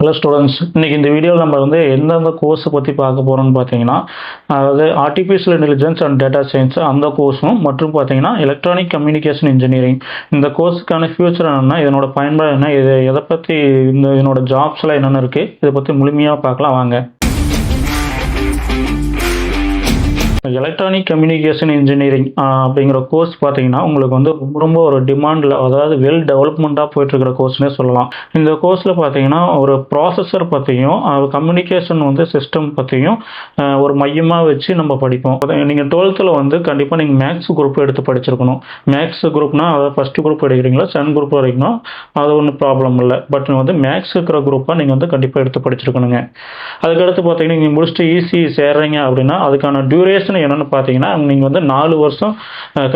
Hello students இன்றைக்கி இந்த வீடியோவில் நம்ம வந்து எந்தெந்த கோர்ஸை பற்றி பார்க்க போகிறோம்னு பார்த்தீங்கன்னா அதாவது artificial intelligence and data science அந்த கோர்ஸும் மற்றும் பார்த்தீங்கன்னா எலக்ட்ரானிக் கம்யூனிகேஷன் இன்ஜினியரிங் இந்த கோர்ஸுக்கான ஃபியூச்சர் என்னென்னா இதனோட பயன்பாடு என்ன இது எதை பற்றி இந்த இதனோட ஜாப்ஸ்லாம் என்னென்ன இருக்குது இதை பற்றி முழுமையாக பார்க்கலாம். வாங்க. எலக்ட்ரானிக் கம்யூனிகேஷன் இன்ஜினியரிங் அப்படிங்கிற கோர்ஸ் பார்த்தீங்கன்னா உங்களுக்கு வந்து ரொம்ப ரொம்ப ஒரு டிமாண்டில் அதாவது வெல் டெவலப்மெண்ட்டாக போயிட்டுருக்கிற கோர்ஸ்னே சொல்லலாம். இந்த கோர்ஸில் பார்த்தீங்கன்னா ஒரு ப்ராசஸர் பற்றியும் கம்யூனிகேஷன் வந்து சிஸ்டம் பற்றியும் ஒரு மையமாக வச்சு நம்ம படிப்போம். நீங்கள் டுவெல்த்தில் வந்து கண்டிப்பாக நீங்கள் மேக்ஸ் குரூப் எடுத்து படிச்சிருக்கணும். மேக்ஸ் குரூப்னா அதாவது ஃபஸ்ட்டு குரூப் எடுக்கிறீங்களா செகண்ட் குரூப் வரைக்கும் அது ஒன்றும் ப்ராப்ளம் இல்லை. பட் வந்து மேக்ஸ் இருக்கிற குரூப்பாக நீங்கள் வந்து கண்டிப்பாக எடுத்து படிச்சிருக்கணுங்க. அதுக்கடுத்து பார்த்தீங்கன்னா நீங்கள் முடிச்சுட்டு ஈஸி சேர்றீங்க அப்படின்னா அதுக்கான டியூரேஷன் என்னென்னு பார்த்தீங்கன்னா நீங்கள் வந்து நாலு வருஷம்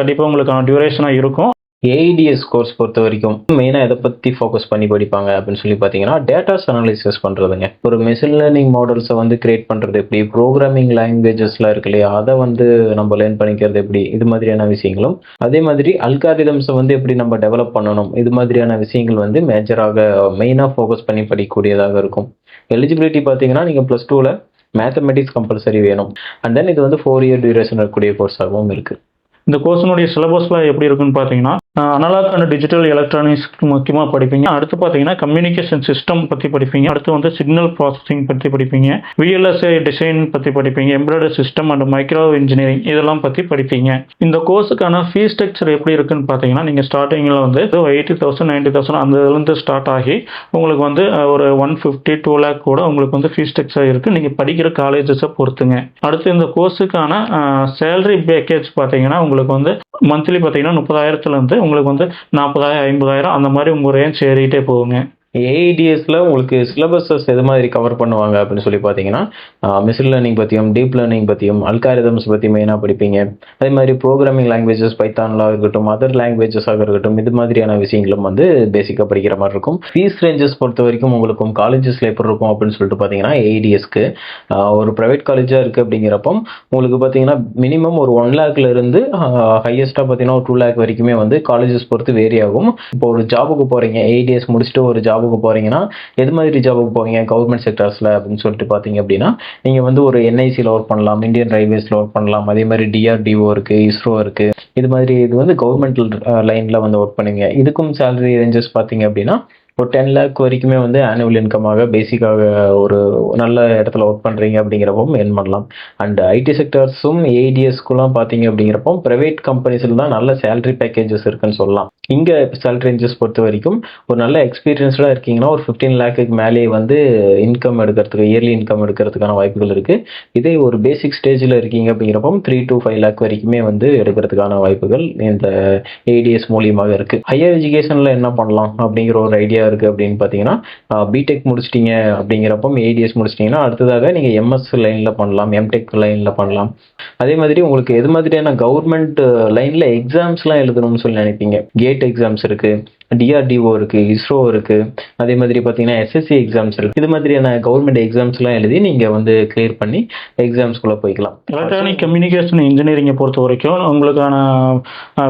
கண்டிப்பாக உங்களுக்கான டியூரேஷனாக இருக்கும். ஏஐடிஎஸ் கோர்ஸ் பொறுத்த வரைக்கும் மெயினாக எதை பற்றி ஃபோக்கஸ் பண்ணி படிப்பாங்க அப்படின்னு சொல்லி பார்த்தீங்கன்னா டேட்டாஸ் அனாலிசிஸ் பண்ணுறதுங்க ஒரு மெஷின் லேர்னிங் மாடல்ஸை வந்து கிரியேட் பண்ணுறது எப்படி ப்ரோக்ராமிங் லாங்குவேஜஸ்லாம் இருக்கு இல்லையா அதை வந்து நம்ம லேர்ன் பண்ணிக்கிறது எப்படி இது மாதிரியான விஷயங்களும் அதே மாதிரி அல்காரிதம்ஸை வந்து எப்படி நம்ம டெவலப் பண்ணணும் இது மாதிரியான விஷயங்கள் வந்து மேஜராக மெயினாக ஃபோக்கஸ் பண்ணி படிக்கக்கூடியதாக இருக்கும். எலிஜிபிலிட்டி பார்த்தீங்கன்னா நீங்கள் ப்ளஸ் டூவில் மேத்தமெட்டிக்ஸ் கம்பல்சரி வேணும். அண்ட் தென் இது வந்து ஃபோர் இயர் டியூரேஷன் இருக்கக்கூடிய கோர்ஸாகவும் இருக்குது இந்த கோர்ஸினுடைய சிலபஸ்லாம் எப்படி இருக்குன்னு பார்த்தீங்கன்னா அனலாக் அண்ட் டிஜிட்டல் எலக்ட்ரானிக்ஸ் முக்கியமாக படிப்பீங்க. அடுத்து பார்த்தீங்கன்னா கம்யூனிகேஷன் சிஸ்டம் பற்றி படிப்பீங்க. அடுத்து வந்து சிக்னல் ப்ராசஸிங் பற்றி படிப்பீங்க. விஎல்எஸ்ஐ டிசைன் பற்றி படிப்பீங்க. Embroidery system and micro engineering இதெல்லாம் பற்றி படிப்பீங்க. இந்த கோர்ஸுக்கான ஃபீஸ் ஸ்ட்ரக்சர் எப்படி இருக்குன்னு பார்த்தீங்கன்னா நீங்கள் ஸ்டார்டிங்கில் வந்து எயிட்டி தௌசண்ட் நைன்ட்டி தௌசண்ட் அந்த இதுலேருந்து ஸ்டார்ட் ஆகி உங்களுக்கு வந்து ஒரு ஒன் ஃபிஃப்டி டூ லேக் கூட உங்களுக்கு வந்து ஃபீஸ் ஸ்ட்ரக்சர் இருக்குது நீங்கள் படிக்கிற காலேஜஸை பொறுத்துங்க. அடுத்து இந்த கோர்ஸுக்கான சேலரி பேக்கேஜ் பார்த்தீங்கன்னா உங்களுக்கு வந்து மந்த்லி பார்த்தீங்கன்னா முப்பதாயிரத்துலேருந்து உங்களுக்கு வந்து நாற்பதாயிரம் ஐம்பதாயிரம் அந்த மாதிரி உங்கள் ரேஞ்ச் ஏறிக்கிட்டே போகுங்க. ஏஐடிஎஸ்ல உங்களுக்கு சிலபஸஸ் எது மாதிரி கவர் பண்ணுவாங்க அப்படின்னு சொல்லி பார்த்தீங்கன்னா மிஷின் லேர்னிங் பற்றியும் டீப் லேர்னிங் பற்றியும் அல்காரிதம்ஸ் பற்றி மெயினாக படிப்பீங்க. அதே மாதிரி ப்ரோக்ராமிங் லாங்குவேஜஸ் பைத்தான்லாம் இருக்கட்டும் அதர் லாங்குவேஜஸாக இருக்கட்டும் இது மாதிரியான விஷயங்களும் வந்து பேசிக்காக படிக்கிற மாதிரி இருக்கும். ஃபீஸ் ரேஞ்சஸ் பொறுத்த வரைக்கும் உங்களுக்கும் காலேஜஸில் எப்படி இருக்கும் அப்படின்னு சொல்லிட்டு பார்த்தீங்கன்னா ஏஐடிஎஸ்க்கு ஒரு ப்ரைவேட் காலேஜாக இருக்குது அப்படிங்கிறப்போ உங்களுக்கு பார்த்தீங்கன்னா மினிமம் ஒரு ஒன் லேக்ல இருந்து ஹையஸ்ட்டாக பார்த்தீங்கன்னா ஒரு டூ லேக் வரைக்குமே வந்து காலேஜஸ் பொறுத்து வேரி ஆகும். இப்போ ஒரு ஜாபுக்கு போகிறீங்க ஏடிஎஸ் முடிச்சுட்டு ஒரு ஜாப் ஜாபுக்கு போகிறீங்கன்னா எது மாதிரி ஜாபுக்கு போவீங்க கவர்மெண்ட் செக்டர்ஸில் அப்படின்னு சொல்லிட்டு பார்த்தீங்க அப்படின்னா நீங்கள் வந்து ஒரு என்ஐசியில் ஒர்க் பண்ணலாம் இந்தியன் ரயில்வேஸில் ஒர்க் பண்ணலாம் அதே மாதிரி டிஆர்டிஓ இருக்குது இஸ்ரோ இருக்குது இது மாதிரி இது வந்து கவர்மெண்ட் லைனில் வந்து ஒர்க் பண்ணுவீங்க. இதுக்கும் சேலரி ரேஞ்சஸ் பார்த்தீங்க அப்படின்னா ஒரு டென் லேக் வரைக்குமே வந்து ஆனுவல் இன்கமாக பேசிக்காக ஒரு நல்ல இடத்துல ஒர்க் பண்ணுறீங்க அப்படிங்கிறப்போ எர்ன் பண்ணலாம். அண்ட் ஐடி செக்டர்ஸும் ஏடிஎஸ்க்குலாம் பார்த்தீங்க அப்படிங்கிறப்போ ப்ரைவேட் கம்பெனிஸில் தான் நல்ல சேலரி பேக்கேஜஸ் இருக்குன்னு சொல்லலாம். இங்கே சேலரி ரேஞ்சஸ் பொறுத்த வரைக்கும் ஒரு நல்ல எக்ஸ்பீரியன்ஸ்டாக இருக்கீங்கன்னா ஒரு ஃபிஃப்டீன் லேக்குக்கு மேலே வந்து இன்கம் எடுக்கிறதுக்கு இயர்லி இன்கம் எடுக்கிறதுக்கான வாய்ப்புகள் இருக்குது இதே ஒரு பேசிக் ஸ்டேஜில் இருக்கீங்க அப்படிங்கிறப்போ த்ரீ டு ஃபைவ் லேக் வரைக்குமே வந்து எடுக்கிறதுக்கான வாய்ப்புகள் இந்த ஏடிஎஸ் மூலியமாக இருக்குது ஹையர் எஜுகேஷனில் என்ன பண்ணலாம் அப்படிங்கிற ஒரு ஐடியா இருக்குது அப்படின்னு பார்த்தீங்கன்னா பிடெக் முடிச்சிட்டீங்க அப்படிங்கிறப்போ ஏடிஎஸ் முடிச்சிட்டிங்கன்னா அடுத்ததாக நீங்கள் எம்எஸ் லைனில் பண்ணலாம் எம்டெக் லைனில் பண்ணலாம். அதே மாதிரி உங்களுக்கு எது மாதிரியான கவர்மெண்ட் லைனில் எக்ஸாம்ஸ்லாம் எழுதணும்னு சொல்லி நினைப்பீங்க? கேட் எக்ஸாம்ஸ் இருக்குது டிஆர்டிஓ இருக்குது இஸ்ரோ இருக்குது அதே மாதிரி பார்த்தீங்கன்னா எஸ்எஸ்சி எக்ஸாம்ஸ் இருக்குது இது மாதிரியான கவர்மெண்ட் எக்ஸாம்ஸ்லாம் எழுதி நீங்கள் வந்து கிளியர் பண்ணி எக்ஸாம்ஸ்குள்ளே போய்க்கலாம். எலக்ட்ரானிக் கம்யூனிகேஷன் இன்ஜினியரிங்கை பொறுத்த வரைக்கும் உங்களுக்கான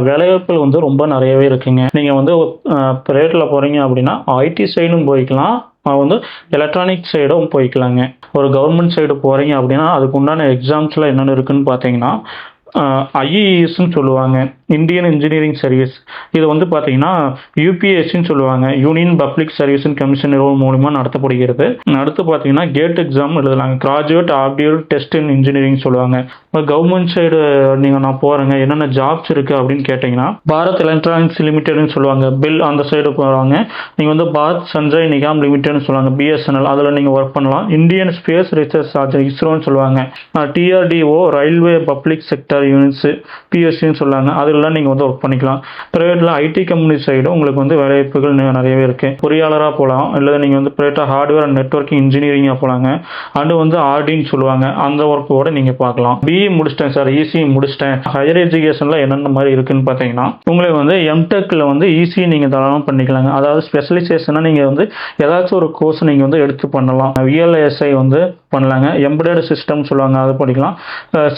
வேலைவாய்ப்புகள் வந்து ரொம்ப நிறையவே இருக்குங்க. நீங்கள் வந்து ப்ரைவேட்டில் போகிறீங்க அப்படின்னா ஐடி சைடும் போய்க்கலாம். வந்து எலக்ட்ரானிக் சைடும் போய்க்கலாங்க. ஒரு கவர்மெண்ட் சைடு போகிறீங்க அப்படின்னா அதுக்கு உண்டான எக்ஸாம்ஸ்லாம் என்னென்ன இருக்குன்னு பார்த்தீங்கன்னா ஐஇஎஸ்ன்னு சொல்லுவாங்க. இந்தியன் இன்ஜினியரிங் சர்வீஸ் இது வந்து பார்த்தீங்கன்னா யூபிஎஸ்சின்னு சொல்லுவாங்க. யூனியன் பப்ளிக் சர்வீஸ் கமிஷன் நிறுவனம் மூலிமா நடத்தப்படுகிறது. அடுத்து பார்த்தீங்கன்னா GATE exam எழுதலாங்க graduate aptitude test in engineering சொல்லுவாங்க. கவர்மெண்ட் சைடு நீங்கள் நான் போகிறேங்க என்னென்ன ஜாப்ஸ் இருக்குது அப்படின்னு கேட்டிங்கன்னா பாரத் எலக்ட்ரானிக்ஸ் லிமிடெட்னு சொல்லுவாங்க. பில் அந்த சைடு போகிறாங்க நீங்கள் வந்து பாரத் சஞ்சய் நிகாம் லிமிடெட்னு சொல்லுவாங்க. பிஎஸ்என்எல் அதில் நீங்கள் ஒர்க் பண்ணலாம். இந்தியன் ஸ்பேஸ் ரிசர்ச் ஆர்ஜன் இஸ்ரோன்னு சொல்லுவாங்க. DRDO railway public sector units பிஎஸ்சின்னு சொல்லுவாங்க அதெல்லாம் நீங்கள் வந்து ஒர்க் பண்ணிக்கலாம். ப்ரைவேட்டில் ஐடி கம்பெனி சைடும் உங்களுக்கு வந்து வேலைவாய்ப்புகள் நிறையவே இருக்குது பொறியாளராக போகலாம் இல்லை நீங்கள் வந்து ப்ரைவேட்டாக ஹார்ட்வேர் அண்ட் நெட்ஒர்க்கிங் இன்ஜினியரிங்காக போகலாங்க அண்டு வந்து ஆர்டின்னு சொல்லுவாங்க. அந்த ஒர்க்கோட நீங்கள் பார்க்கலாம் பிஇ முடிச்சிட்டேன் சார் இசிஇ முடிச்சிட்டேன். ஹையர் எஜுகேஷனில் என்னென்ன மாதிரி இருக்குன்னு பார்த்தீங்கன்னா உங்களுக்கு வந்து எம்டெக்கில் வந்து ஈஸி நீங்கள் தாராளமாக பண்ணிக்கலாங்க. அதாவது ஸ்பெஷலைசேஷனாக நீங்கள் வந்து ஏதாச்சும் ஒரு கோர்ஸ் நீங்கள் வந்து எடுத்து பண்ணலாம். விஎல்எஸ்ஐ வந்து பண்ணலாங்க. எம்ப்ராய்டரி சிஸ்டம் சொல்லுவாங்க அது படிக்கலாம்.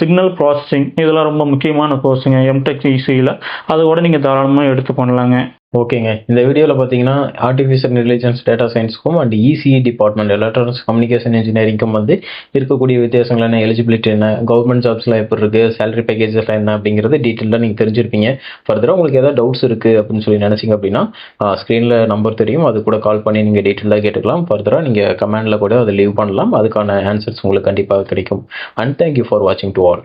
சிக்னல் ப்ராசஸிங் இதெல்லாம் ரொம்ப முக்கியமான கோர்ஸுங்க எம்டெக் இசியில் அது கூட நீங்கள் தாராளமாக எடுத்து பண்ணலாங்க. ஓகேங்க. இந்த வீடியோவில் பார்த்தீங்கன்னா artificial intelligence data சயின்ஸ்க்கும் and ECE department electronics communication இன்ஜினியரிங்க்கும் வந்து இருக்கக்கூடிய வித்தியாசங்கள் என்ன எலிஜிபிலிட்டி என்ன கவர்மெண்ட் ஜாப்ஸ்லாம் எப்படி இருக்குது சேலரி பேக்கேஜஸ்லாம் என்ன அப்படிங்கிறது டீட்டெயிலாக நீங்கள் தெரிஞ்சிருப்பீங்க. ஃபர்தராக உங்களுக்கு ஏதாவது டவுட்ஸ் இருக்குது அப்படின்னு சொல்லி நினச்சிங்க அப்படின்னா ஸ்க்ரீனில் நம்பர் தெரியும். அது கூட கால் பண்ணி நீங்கள் டீட்டெயிலாக கேட்டுக்கலாம். ஃபர்தராக நீங்கள் கமெண்டில் கூட அதை லீவ் பண்ணலாம். அதுக்கான ஆன்சர்ஸ் உங்களுக்கு கண்டிப்பாக கிடைக்கும். அண்ட் தேங்க்யூ ஃபார் வாட்சிங் டு ஆல்